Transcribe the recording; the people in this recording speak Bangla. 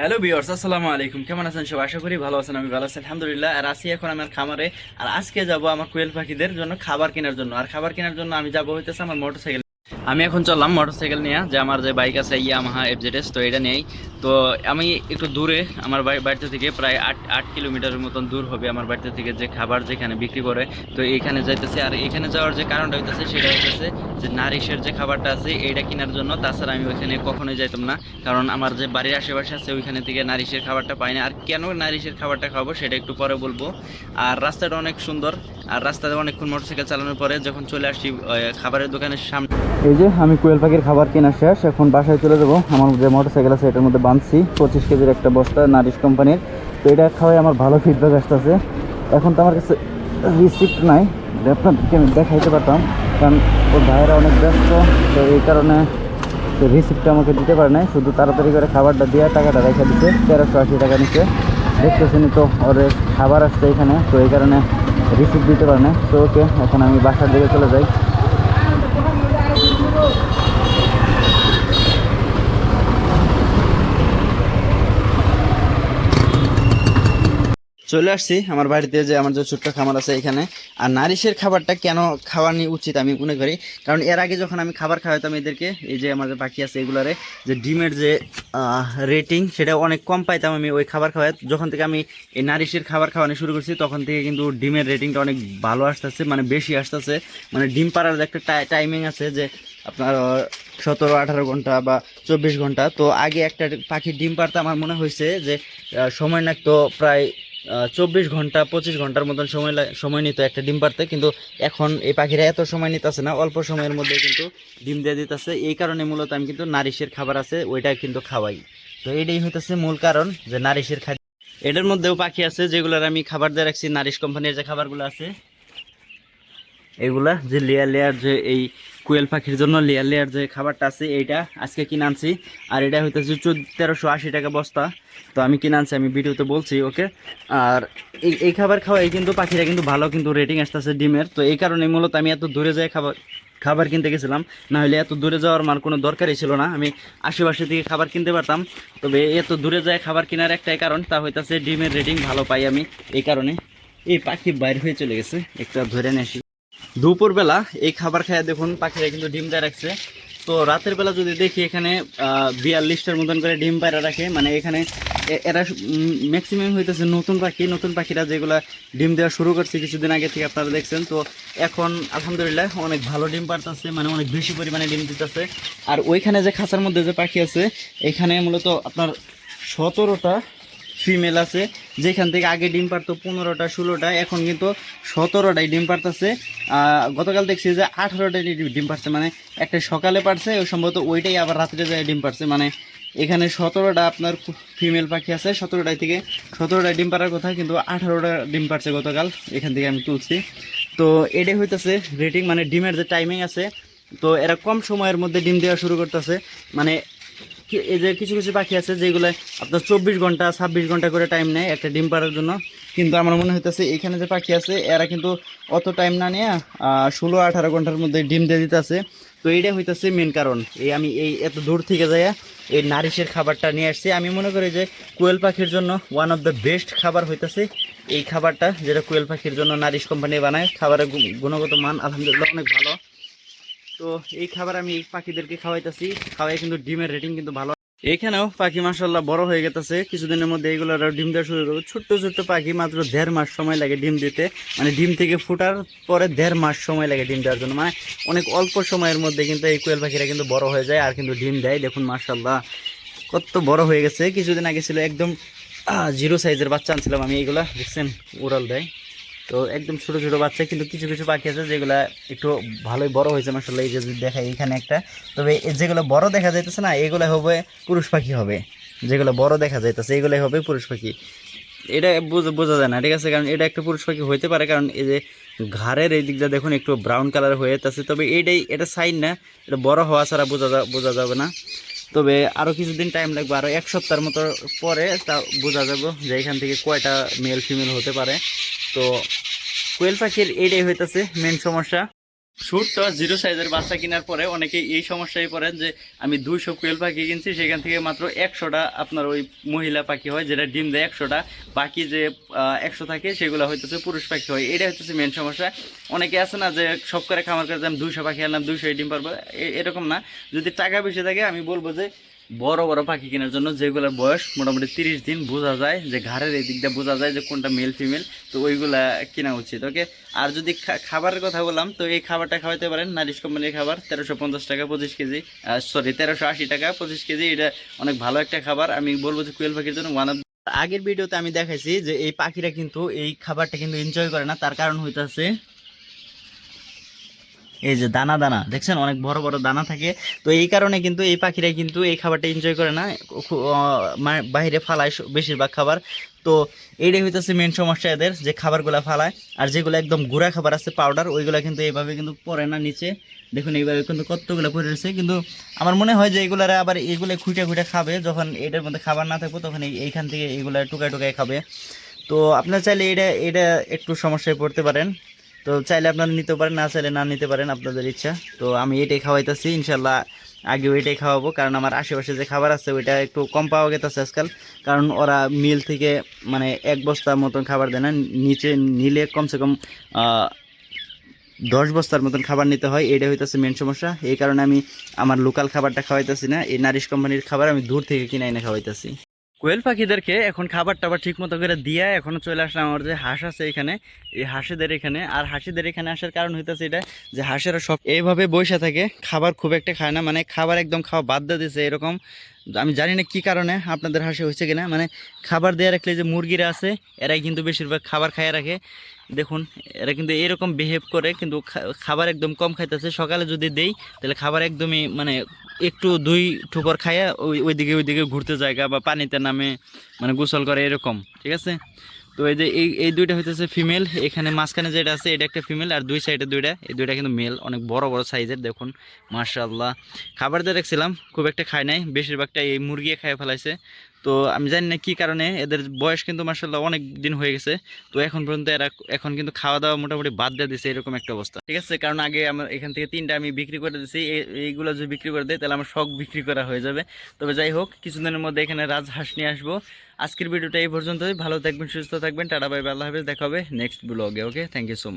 হ্যালো বিয়ার্স আসসালামু আলাইকুম। কেমন আছেন সব আশা করি ভালো আছেন, আমি ভালো আছি। আলহামদুলিল্লাহ, আর আছি এখন আমার খামারে। আর আজকে যাব আমার কোয়েল পাখিদের জন্য খাবার কেনার জন্য। আর খাবার কেনার জন্য আমি যাব হইতেছে আমার মোটরসাইকেল। আমি এখন চললাম মোটরসাইকেল নিয়ে, যে আমার যে বাইক আছে ইয়ামাহা এফজেডএস তো এটা নেই তো আমি একটু দূরে, আমার বাড়িতে থেকে প্রায় আট আট কিলোমিটারের মতন দূর হবে আমার বাড়িতে থেকে যে খাবার যেখানে বিক্রি করে। তো এইখানে যাইতেছে। আর এখানে যাওয়ার যে কারণটা হইতেছে, সেটা হইতেছে যে নারিশের যে খাবারটা আছে এইটা কেনার জন্য তাছাড়া আমি ওইখানে কখনোই যাইতাম না। কারণ আমার যে বাড়ির আশেপাশে আছে ওইখানে থেকে নারিশের খাবারটা পাই না। আর কেন নারিশের খাবারটা খাব সেটা একটু পরে বলব। আর রাস্তাটা অনেক সুন্দর। আর রাস্তাতে অনেকক্ষণ মোটরসাইকেল চালানোর পরে যখন চলে আহ, খাবারের দোকানের সামনে এই যে আমি কোয়েল পাখির খাবার কেনা শেষ এখন বাসায় চলে যাব। আমার যে মোটরসাইকেল আছে এটার মধ্যে বাঁধছি। পঁচিশ কেজির একটা বস্তা নারিশ কোম্পানির। তো এটা খাওয়াই আমার ভালো ফিডব্যাক আসতেছে। এখন তো আমার কাছে রিসিপ্ট নাই। আপনাদেরকে আমি দেখাইতে পারতাম। কারণ ওর ভাইয়েরা অনেক ব্যস্ত, তো এই কারণে রিসিপ্টটা আমাকে দিতে পারে নাই। শুধু তাড়াতাড়ি করে খাবারটা দিয়ে টাকাটা রেখে দিচ্ছে তেরোশো আশি টাকা নিচ্ছে দেখতেছেন তো ওর খাবার আসছে এখানে, তো এই কারণে রিসিপ্ট দিতে পারে না তো ওকে, এখন আমি বাসার দিকে চলে যাই। চলে আসছি আমার বাড়িতে যে আমার যে ছোট্ট খামার আছে এখানে। আর নারিশের খাবারটা কেন খাওয়া নিয়ে উচিত আমি মনে করি? কারণ এর আগে যখন আমি খাবার খাওয়াতাম এদেরকে, এই যে আমার যে পাখি আছে এগুলারে, যে ডিমের যে রেটিং সেটা অনেক কম পাইতাম আমি ওই খাবার খাওয়াই যখন থেকে আমি এই নারিশের খাবার খাওয়ানো শুরু করছি, তখন থেকে কিন্তু ডিমের রেটিংটা অনেক ভালো আসতেছে মানে বেশি আসতেছে। মানে ডিম পাড়ার একটা টাইমিং আছে যে আপনার সতেরো, আঠারো ঘণ্টা বা চব্বিশ ঘণ্টা। তো আগে একটা পাখির ডিম পাড়তে আমার মনে হয়েছে যে সময় লাগতো প্রায় চব্বিশ ঘণ্টা, পঁচিশ ঘণ্টার মতন সময় সময় নিত একটা ডিম পারতে কিন্তু এখন এই পাখিরা এত সময় নিতেছে না, অল্প সময়ের মধ্যে কিন্তু ডিম দিয়ে দিতেছে। এই কারণে মূলত আমি কিন্তু নারিশের খাবার আছে, ওইটা কিন্তু খাওয়াই। তো এটাই হইতেছে মূল কারণ যে নারিশের খাদ্য। এটার মধ্যেও পাখি আছে যেগুলোর আমি খাবার দিয়ে রাখছি, নারিশ কোম্পানির যে খাবারগুলো আছে। এগুলা যে লেয়ার লেয়ার যে এই কোয়েল পাখির জন্য লেয়ার লেয়ার যে খাবারটা আছে, এইটা আজকে কিনে আনছি। আর এটা হইতেছে চোদ্দ তেরোশো আশি টাকা বস্তা। তো আমি কিনে আনছি, আমি ভিডিওতে বলছি, ওকে? আর এই এই খাবার খাওয়াই কিন্তু পাখিরা কিন্তু ভালো কিন্তু রেটিং আসতেছে ডিমের। তো এই কারণে মূলত আমি এত দূরে যাই খাবার খাবার কিনতে গেছিলাম। না হলে এত দূরে যাওয়ার আমার কোনো দরকারই ছিল না। আমি আশেপাশে থেকে খাবার কিনতে পারতাম। তবে এত দূরে যায় খাবার কেনার একটাই কারণ, তা হইতাছে ডিমের রেটিং ভালো পাই আমি। এই কারণে এই পাখি বাইর হয়ে চলে গেছে। একটা ধরে নিয়ে দুপুরবেলা এই খাবার খায় দেখুন, পাখিরা কিন্তু ডিম দেয় রাখছে। তো রাতের বেলা যদি দেখি এখানে বিয়াল্লিশটার মতন করে ডিম পায়রা রাখে মানে এখানে এরা ম্যাক্সিমাম হইতেছে নতুন পাখি, নতুন পাখিরা যেগুলা ডিম দেওয়া শুরু করছে কিছুদিন আগে থেকে আপনারা দেখছেন। তো এখন আলহামদুলিল্লাহ অনেক ভালো ডিম পারতেছে মানে অনেক বেশি পরিমাণে ডিম দিতেছে। আর ওইখানে যে খাঁচার মধ্যে যে পাখি আছে, এখানে মূলত আপনার সতেরোটা ফিমেল আছে। যেখান থেকে আগে ডিম পারতো পনেরোটা, ষোলোটা, এখন কিন্তু সতেরোটাই ডিম পারতেছে। গতকাল দেখছি যে আঠারোটাই ডিম পারছে মানে একটা সকালে পারছে সম্ভবত ওইটাই আবার রাত্রে যায় ডিম পারছে। মানে এখানে সতেরোটা আপনার ফিমেল পাখি আছে, সতেরোটাই থেকে সতেরোটা ডিম পারার কথা, কিন্তু আঠারোটা ডিম পারছে গতকাল, এখান থেকে আমি তুলছি। তো এটাই হইতেছে রেটিং মানে ডিমের যে টাইমিং আছে, তো এরা কম সময়ের মধ্যে ডিম দেওয়া শুরু করতেছে। মানে এই যে কিছু কিছু পাখি আছে যেগুলো আপনার চব্বিশ ঘণ্টা, ছাব্বিশ ঘণ্টা করে টাইম নেয় একটা ডিম পাড়ার জন্য। কিন্তু আমার মনে হইতেছে এখানে যে পাখি আছে, এরা কিন্তু অত টাইম না নিয়ে ষোলো আঠারো ঘণ্টার মধ্যে ডিম দিয়ে দিতেছে। তো এইটা হইতেছে মেন কারণ। এই আমি এই এত দূর থেকে যাইয়া এই নারিশের খাবারটা নিয়ে আসছি। আমি মনে করি যে কোয়েল পাখির জন্য ওয়ান অফ দ্য বেস্ট খাবার হইতেছে এই খাবারটা, যেটা কোয়েল পাখির জন্য নারিশ কোম্পানি বানায়। খাবারের গুণগত মান আলহামদুলিল্লাহ অনেক ভালো। তো এই খাবার আমি এই পাখিদেরকে খাওয়াইতেছি। খাওয়াই কিন্তু ডিমের রেটিং কিন্তু ভালো। এখানেও পাখি মাসাল্লাহ বড় হয়ে গেছে কিছুদিনের মধ্যে এইগুলো ডিম দেওয়া শুরু করবে। ছোট্ট ছোট্ট পাখি মাত্র দেড় মাস সময় লাগে ডিম দিতে। মানে ডিম থেকে ফুটার পরে দেড় মাস সময় লাগে ডিম দেওয়ার জন্য। মানে অনেক অল্প সময়ের মধ্যে কিন্তু এই কোয়েল পাখিরা কিন্তু বড় হয়ে যায় আর কিন্তু ডিম দেয়। দেখুন মাসাল্লাহ কত বড় হয়ে গেছে। কিছুদিন আগে ছিল একদম জিরো সাইজের বাচ্চা আনছিলাম আমি। এইগুলা দেখছেন, উড়াল দেয়। তো একদম ছোট ছোট বাচ্চা, কিন্তু কিছু কিছু পাখি আছে যেগুলা একটু ভালোই বড় হয়েছে মাসাল্লাহ এই যে দেখাই এখানে একটা। তবে যেগুলো বড় দেখা যাইতেছে না, এগুলো হবে পুরুষ পাখি হবে। যেগুলো বড় দেখা যাইতেছে, এগুলোই হবে পুরুষ পাখি। এটা বোঝা বোঝা যায় না, ঠিক আছে? কারণ এটা একটা পুরুষ পাখি হইতে পারে, কারণ এই যে ঘাড়ের এই দিকটা দেখুন, একটু ব্রাউন কালার হয়ে যাচ্ছে তবে এইটাই এটা সাইন না, এটা বড় হওয়া ছাড়া বোঝা যা- বোঝা যাবে না। তবে আরও কিছুদিন টাইম লাগবে আরও এক সপ্তাহের মতো পরে তা বোঝা যাবে যে এখান থেকে কয়টা মেল ফিমেল হতে পারে। তো কোয়েল পাখির এইটাই হইতেছে মেন সমস্যা। ছোট্ট জিরো সাইজের বাচ্চা কেনার পরে অনেকে এই সমস্যায় পড়েন যে, আমি দুইশো কোয়েল পাখি কিনছি, সেখান থেকে মাত্র একশোটা আপনার ওই মহিলা পাখি হয়, যেটা ডিম দেয় একশোটা। বাকি যে একশো থাকে, সেগুলো হইতেছে পুরুষ পাখি হয়। এটা হইতেছে মেন সমস্যা। অনেকে আছে না যে সব করে খামার করে আমি দুইশো পাখি আনলাম দুইশো ডিম পারব। এরকম না। যদি টাকা বেশি থাকে, আমি বলব যে বড় বড় পাখি কেনার জন্য যেগুলোর বয়স মোটামুটি তিরিশ দিন বোঝা যায়, যে ঘাড়ের এই দিকটা বোঝা যায় যে কোনটা মেল ফিমেল তো ওইগুলা কেনা উচিত। ওকে, আর যদি খাবারের কথা বললাম, তো এই খাবারটা খাওয়াতে পারেন নারিশ কোম্পানির খাবার, তেরোশো পঞ্চাশ টাকা পঁচিশ কেজি সরি তেরোশো আশি টাকা পঁচিশ কেজি, এটা অনেক ভালো একটা খাবার। আমি বলব যে কুয়েল পাখির জন্য ওয়ান অফ আগের ভিডিওতে আমি দেখাইছি যে এই পাখিরা কিন্তু এই খাবারটা কিন্তু এনজয় করে না, তার কারণ হইতাছে এই যে দানা দানা দেখছেন অনেক বড় বড় দানা থাকে। তো এই কারণে কিন্তু এই পাখিরা কিন্তু এই খাবারটা এনজয় করে না। খু- আহ, মা- বাইরে ফালায় বেশিরভাগ খাবার। তো এইটাই হইতেছে মেন সমস্যা এদের যে খাবারগুলো ফালায়। আর যেগুলো একদম গুঁড়া খাবার আছে পাউডার ওইগুলো কিন্তু এইভাবে কিন্তু পড়ে না নিচে। দেখুন এইভাবে কিন্তু কতগুলো পড়ে রয়েছে। কিন্তু আমার মনে হয় যে এগুলারে আবার এগুলো খুঁটে খুঁটে খাবে যখন এটার মধ্যে খাবার না থাকবে তখন এই- এইখান থেকে এগুলো টুকায় টুকায় খাবে। তো আপনার চাইলে এটা এটা একটু সমস্যায় পড়তে পারেন। তো চাইলে আপনারা নিতে পারেন, না চাইলে না নিতে পারেন, আপনাদের ইচ্ছা। তো আমি এটাই খাওয়াইতেছি, ইনশাল্লাহ আগে ওইটাই খাওয়াবো, কারণ আমার আশেপাশে যে খাবার আছে, ওইটা একটু কম পাওয়া গেছে আজকাল। কারণ ওরা মিল থেকে মানে এক বস্তার মতন খাবার দেয় না, নিচে নিলে কমসে কম দশ বস্তার মতন খাবার নিতে হয়, এটা হইতেছে মেন সমস্যা। এই কারণে আমি আমার লোকাল খাবারটা খাওয়াইতেছি না, এই নারিশ কোম্পানির খাবার আমি দূর থেকে কিনে এনে খাওয়াইতেছি। কোয়েল পাখিদেরকে এখন খাবার টাবার ঠিক মতো করে দিয়ে এখনও চলে আসলাম। আমার যে হাঁস আছে এখানে, এই হাঁসিদের এখানে। আর হাঁসিদের এখানে আসার কারণ হইতেছে এটা যে হাঁসেরা সব এইভাবে বসে থাকে, খাবার খুব একটা খায় না। মানে খাবার একদম খাওয়া বাদ দিয়ে দিছে, এরকম আমি জানি না কী কারণে আপনাদের হাসি হয়েছে কিনা মানে খাবার দিয়ে রাখলে যে মুরগিরা আছে, এরাই কিন্তু বেশিরভাগ খাবার খাইয়ে রাখে। দেখুন, এরা কিন্তু এরকম বিহেভ করে, কিন্তু খাবার একদম কম খাইতেছে। সকালে যদি দেই, তাহলে খাবার একদমই মানে একটু দুই ঠুকর খাইয়া ওই ওইদিকে ওইদিকে ঘুরতে জায়গা বা পানিতে নামে মানে গোসল করে এরকম, ঠিক আছে? তো এই যে এই এই দুইটা হইতেছে ফিমেল এখানে মাঝখানে যেটা আছে, এটা একটা ফিমেল আর দুই সাইডে দুইটা। এই দুইটা কিন্তু মেল অনেক বড় বড় সাইজের দেখুন মার্শাল্লাহ খাবার দিয়ে রাখছিলাম খুব একটা খায় নাই বেশিরভাগটা এই মুরগি খায় ফেলাইছে। তো আমি জানি না কী কারণে, এদের বয়স কিন্তু মার্শাল্লাহ অনেক দিন হয়ে গেছে। তো এখন পর্যন্ত এরা এখন কিন্তু খাওয়া দাওয়া মোটামুটি বাদ দিয়ে দিছে এরকম একটা অবস্থা। ঠিক আছে, কারণ আগে আমার এখান থেকে তিনটা আমি বিক্রি করে দিছি এই- এইগুলো যদি বিক্রি করে দেয় তাহলে আমার শখ বিক্রি করা হয়ে যাবে। তবে যাই হোক, কিছুদিনের মধ্যে এখানে রাজহাঁস নিয়ে আসব। আজকের ভিডিওটা এই পর্যন্তই। ভালো থাকবেন, সুস্থ থাকবেন। টাটা, বাই আল্লাহ হাফেজ। দেখা হবে নেক্সট ব্লগে, okay? Thank you so much